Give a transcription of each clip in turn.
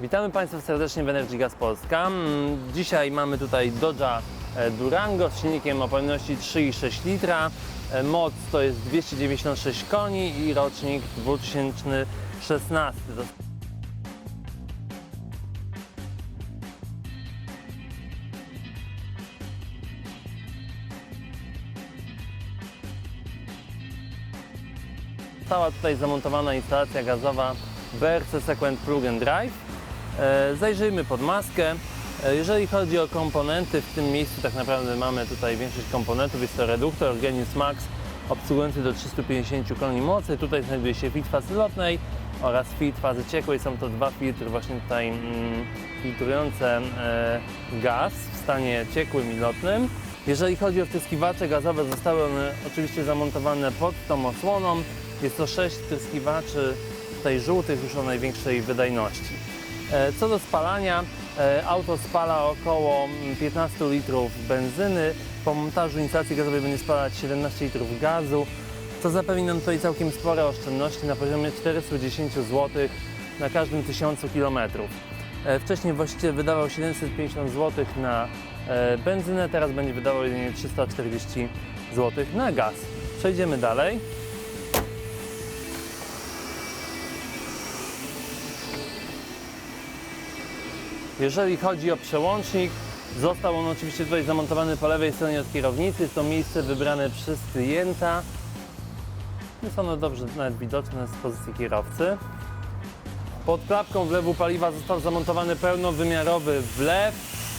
Witamy Państwa serdecznie w Energy Gas Polska. Mm, Dzisiaj mamy tutaj Dodge'a e, Durango z silnikiem o pojemności 3,6 litra. E, Moc to jest 296 koni i rocznik 2016. To Została tutaj zamontowana instalacja gazowa BRC Sequent Plug and Drive. E, Zajrzyjmy pod maskę. E, Jeżeli chodzi o komponenty, w tym miejscu tak naprawdę mamy tutaj większość komponentów. Jest to reduktor Genius Max obsługujący do 350 koni mocy. Tutaj znajduje się filtr fazy lotnej oraz filtr fazy ciekłej. Są to dwa filtry właśnie tutaj mm, filtrujące e, gaz w stanie ciekłym i lotnym. Jeżeli chodzi o wtryskiwacze gazowe, zostały one oczywiście zamontowane pod tą osłoną. Jest to sześć wtryskiwaczy tutaj żółtych już o największej wydajności. E, Co do spalania, e, auto spala około mm, 15 litrów benzyny. Po montażu instalacji gazowej będzie spalać 17 litrów gazu, co zapewni nam tutaj całkiem spore oszczędności na poziomie 410 zł na każdym tysiącu kilometrów. E, Wcześniej właściciel wydawał 750 zł na benzynę, teraz będzie wydawał jedynie 340 zł na gaz. Przejdziemy dalej. Jeżeli chodzi o przełącznik, został on oczywiście tutaj zamontowany po lewej stronie od kierownicy. Jest to miejsce wybrane przez klienta. Jest ono dobrze nawet widoczne z pozycji kierowcy. Pod klapką wlewu paliwa został zamontowany pełnowymiarowy wlew.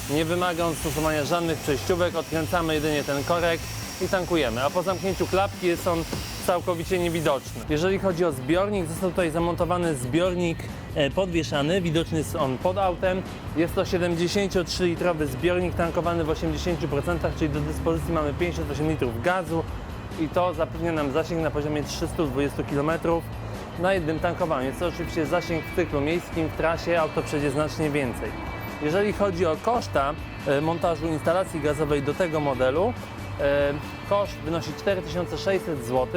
Nie wymaga on stosowania żadnych przejściówek. Odkręcamy jedynie ten korek i tankujemy. A po zamknięciu klapki jest on całkowicie niewidoczny. Jeżeli chodzi o zbiornik, został tutaj zamontowany zbiornik e, podwieszany. Widoczny jest on pod autem. Jest to 73-litrowy zbiornik tankowany w 80%, czyli do dyspozycji mamy 58 litrów gazu i to zapewnia nam zasięg na poziomie 320 km na jednym tankowaniu. Jest to oczywiście zasięg w cyklu miejskim, w trasie auto przejdzie znacznie więcej. Jeżeli chodzi o koszta e, montażu instalacji gazowej do tego modelu, koszt wynosi 4600 zł.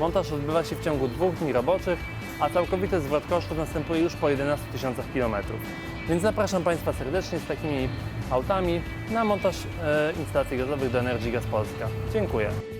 Montaż odbywa się w ciągu dwóch dni roboczych, a całkowity zwrot kosztów następuje już po 11 tysiącach kilometrów. Więc zapraszam Państwa serdecznie z takimi autami na montaż e, instalacji gazowych do Energy Gas Polska. Dziękuję.